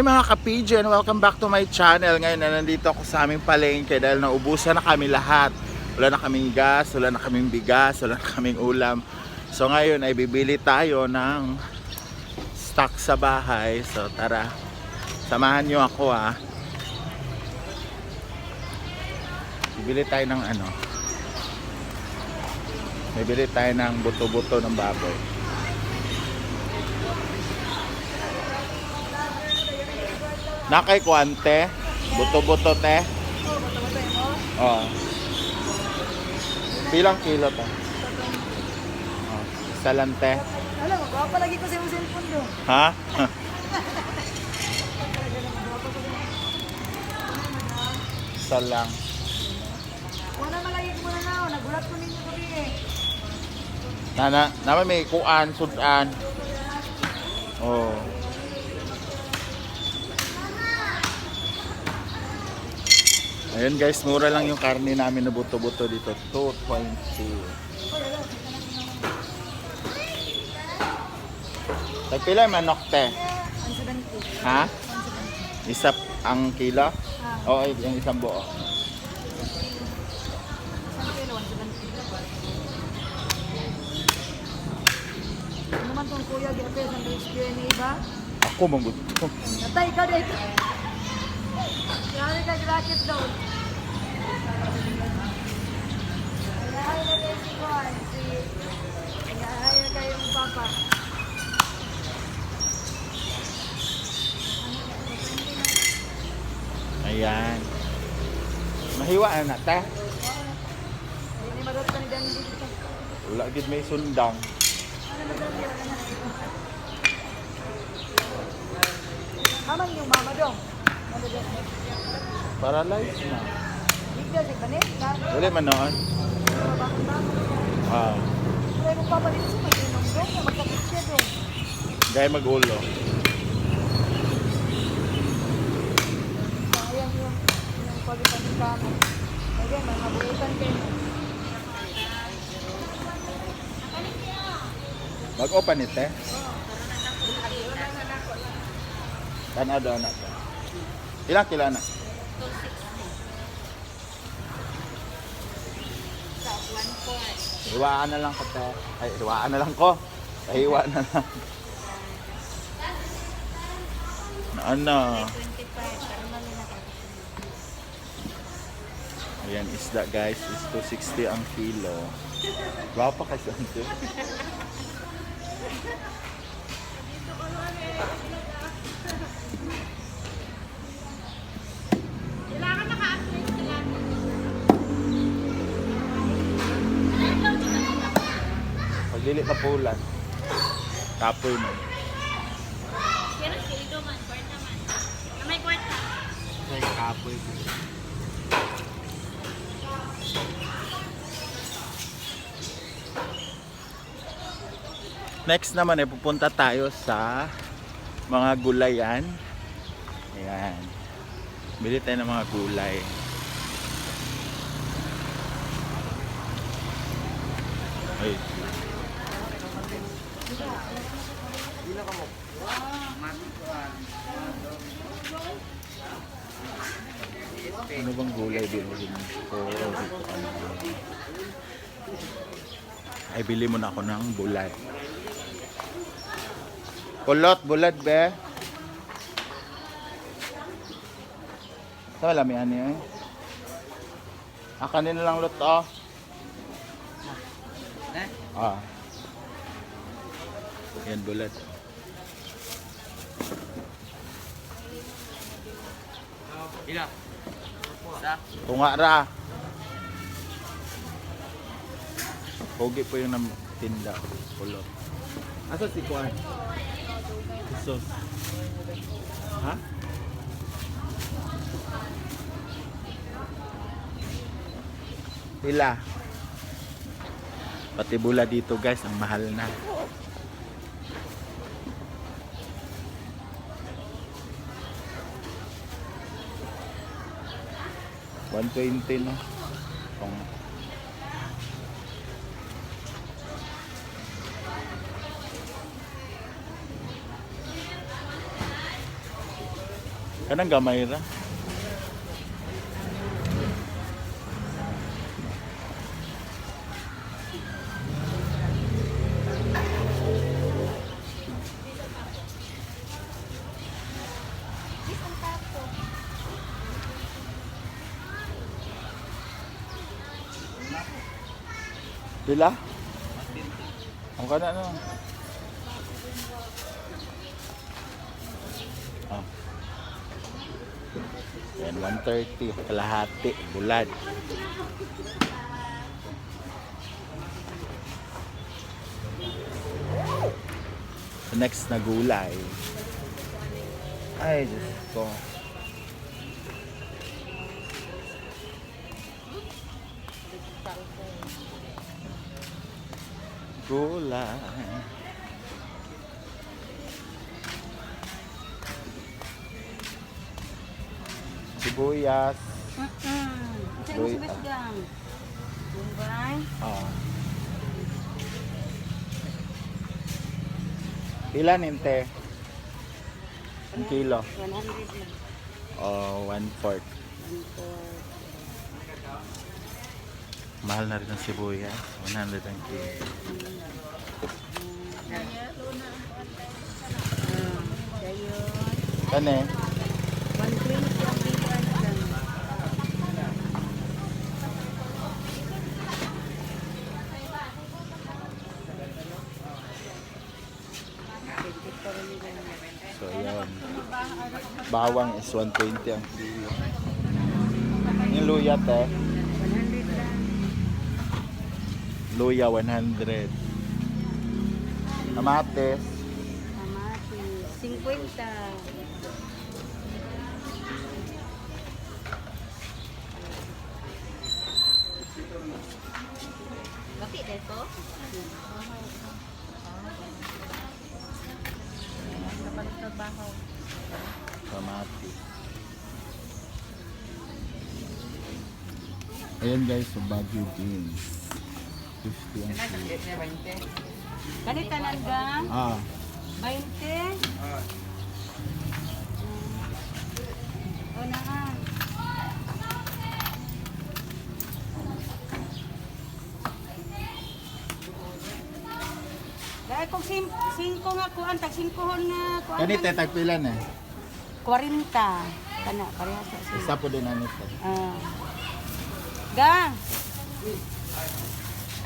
Hi mga and welcome back to my channel. Ngayon na nandito ako sa aming palengke dahil naubusan na kami lahat. Wala na kaming gas, wala na kaming bigas, wala na kaming ulam. So ngayon ay bibili tayo ng stock sa bahay. So tara, samahan nyo ako ah. Bibili tayo ng ano. Bibili tayo ng buto-buto ng baboy. Nakay kuante, buto-buto te. Oh. Bilang kilo to? Oh, isa lang te. Alam mo, baka palagi ko sa iyong cellphone do. Ha? isa lang. Wala malagi ko na, oh. nagulat ko ninyo gabi eh. Nana, naman may kuan, sudan. Oh. Ayun guys, mura lang yung karne namin na buto-buto dito. 2.2. Tagpila yung manok te. Ha? Isa ang kilo? Ah, Oo, yung isang buo. Ano naman tong kuya, ginapil sa HQ iba? Ako mong gusto. Natay ka dito. Grabe ka, racket daw. Na kayo si Juan, si... Ayahay na kayong papa. Ayan. Mahiwaan na ta. Hindi madot ka ni Dan dito. Wala gid may sundang. Aman yung mama dong. Paralyzed na. Bigla si Kanin, na Wala man noon. Ah, Wala mo papalit siya, mag-inom dong, na magkakit siya dong. gaya mag-ulo. Sayang yung, yung palitan ng kamo. Kaya, mga buutan kayo. Mag-open it eh. Tanaw daw na. Ilang kilo na? Hiwaan na lang ko te. Ay, hiwaan na lang ko. Pahiwa na lang. Ano? Ayan, isda guys. Is 260 ang kilo. Guwapa kasi ante. Pag dili ka pulan. Kapoy mo. Kaya kilo man, kwarta man. Na may kwarta. Ay, kapoy ko. Next naman ay pupunta tayo sa mga gulayan. Ayan. Bili tayo ng mga gulay. Ay. Ano bang gulay bilhin ko? Ay, bili mo na ako ng bulay. Kulot, bulad, be. Ito, wala may ano yun. Ah, kanina lang lot, oh. Ah. Yan, bulad. Ila. Tunga ra. Pogi po yung nam- tinda. Kulot. Asa si Kuan? Jesus. Ha? Pila. Pati bula dito guys, ang mahal na. One twenty no. Kung Kanang gamay ra. Pila? Ang kana no. Ah. Yan, 130. Kalahati. Bulad. Next na gulay. Ay, Diyos ko. Gulay. Sibuyas. Isa Doy, yung sabes dyan. Bumbay. Ah. Pila ninte? Ang kilo. 100 lang. Oh, one fourth. Mahal na rin ang sibuyas. 100 ang kilo. Dayon. Kane? 120 ang lang. So, yan. Bawang is 120 ang kilo. Yung luya, te. 100 lang. Luya, 100. Kamates. Amati. 50. Bakit ito? Kapag trabaho. Kamatis. Ayan guys, so Baguio beans. 50 ang kilo. Ganita nanggang Ah, 20. O na nga. Dahil kung sim, 5 nga kuan, tag 5 hon nga kuan. kanite tagpilan eh. 40. Kana, parehas sa sila. Isa po din ang ito. Ah. Ga.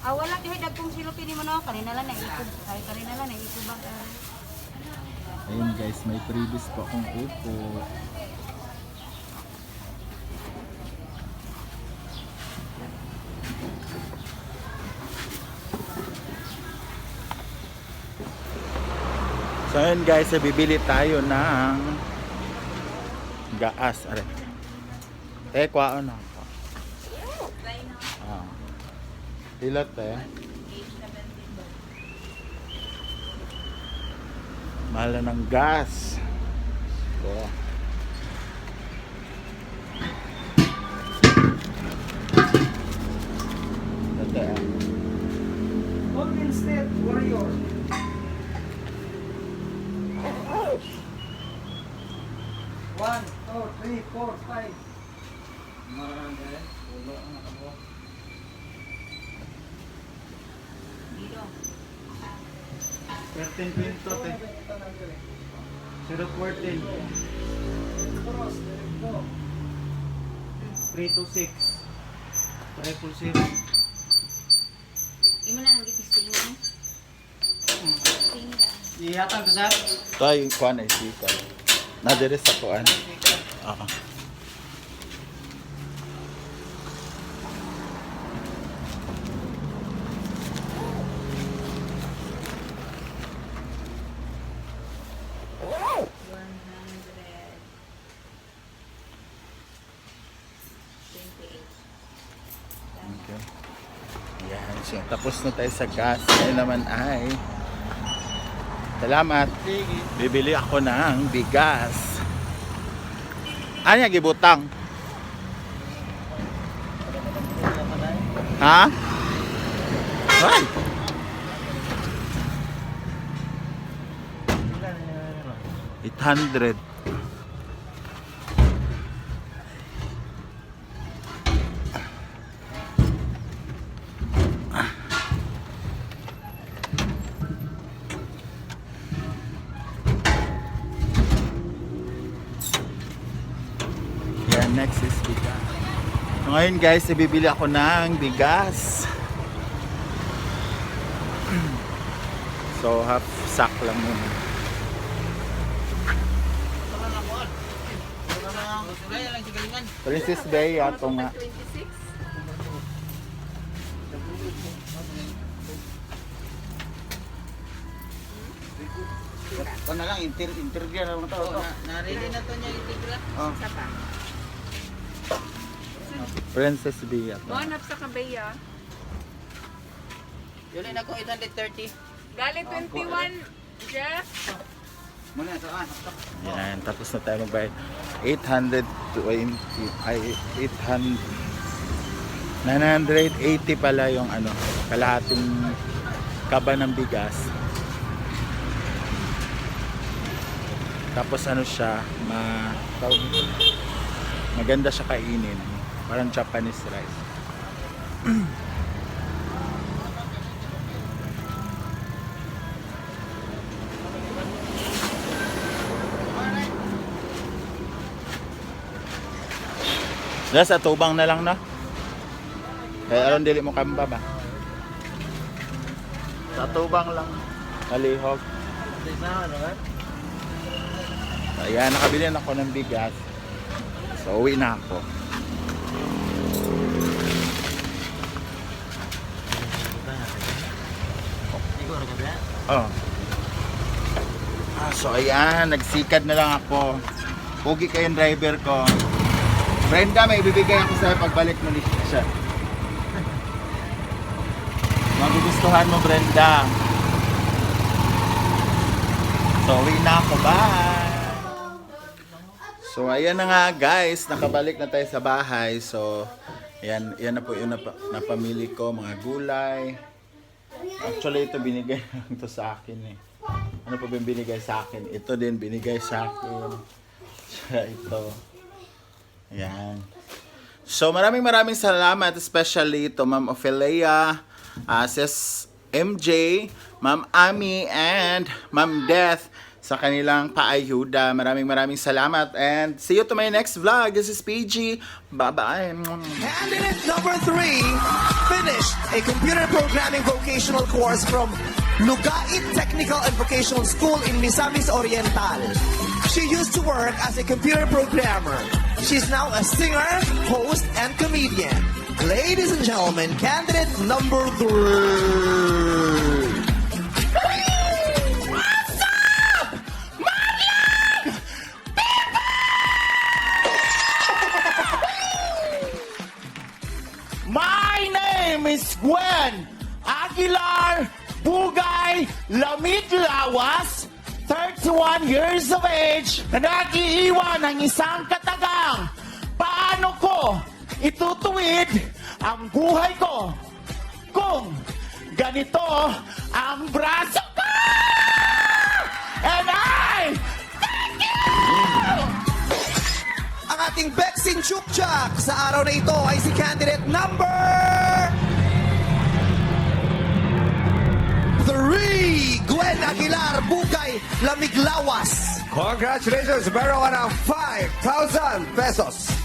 Ah, wala kahit dagkong silupin mo no. Kanina lang na ikub. Ay, kanina lang na ikubag. ah. Ayun guys, may previous po akong upo. So ayun guys, bibili tayo ng gaas. Are. Eh, kwaon Dilat eh. Mahal na ng gas. So. Dati ah. Eh. Golden State Warrior. One, two, three, four, five. Marami eh. Wala ang nakabuha. 13 pinto, te. 014. 3 to 6. Triple 0. Imo na ang gitising mo. Iyatang ka sa? Ito ay kuhan ay sikal. Nadere sa kuhan. Oo. Tapos na tayo sa gas. Ngayon naman ay Salamat. Bibili ako ng bigas. Anya gibutang? Ha? Ay! Eight hundred. Next is bigas. So ngayon guys, ibibili ako ng bigas. So half sack lang muna. Princess Bay, ato nga. Ito na lang, inter interview na lang ito. Narili na to niya itigra. Oh. Princess Bay ato. Monap sa kabeya. Yun na ko 830. Gali 21, Jeff. Muna, ito ah. Yan, tapos na tayo magbayad. 820, ay 800, 980 pala yung ano, kalahating kaba ng bigas. Tapos ano siya, ma, maganda siya kainin. Parang Japanese rice. Dahil sa tubang na lang na. Kaya aron dili mo kamba ba? Sa tubang lang. Kalihog. Ayan, nakabili na ako ng bigas. So, uwi na ako. Oh. Ah, so ayan, nagsikad na lang ako. Pogi kayong driver ko. Brenda, may ibibigay ako sa'yo pagbalik mo ni siya. Magugustuhan mo, Brenda. So, uwi na ako. Bye! So, ayan na nga guys. Nakabalik na tayo sa bahay. So, ayan, ayan na po yung nap- napamili ko. Mga gulay. Actually, ito binigay lang to sa akin eh. Ano pa ba binigay sa akin? Ito din binigay sa akin. Ito. Ayan. So maraming maraming salamat especially to Ma'am Ophelia, uh, Sis MJ, Ma'am Ami, and Ma'am Death sa kanilang paayuda. Maraming maraming salamat and see you to my next vlog. This is PG. Bye-bye. Candidate number three finished a computer programming vocational course from Lugait Technical and Vocational School in Misamis Oriental. She used to work as a computer programmer. She's now a singer, host, and comedian. Ladies and gentlemen, candidate number three. My name is Gwen Aguilar Bugay Lamit Lawas, 31 years of age, na nag-iiwan ng isang katagang. Paano ko itutuwid ang buhay ko kung ganito ang braso ko? And I Ang ating Bexin Chukchak sa araw na ito ay si candidate number three, Gwen Aguilar Bugay Lamiglawas. Congratulations, meron ka ng 5,000 pesos.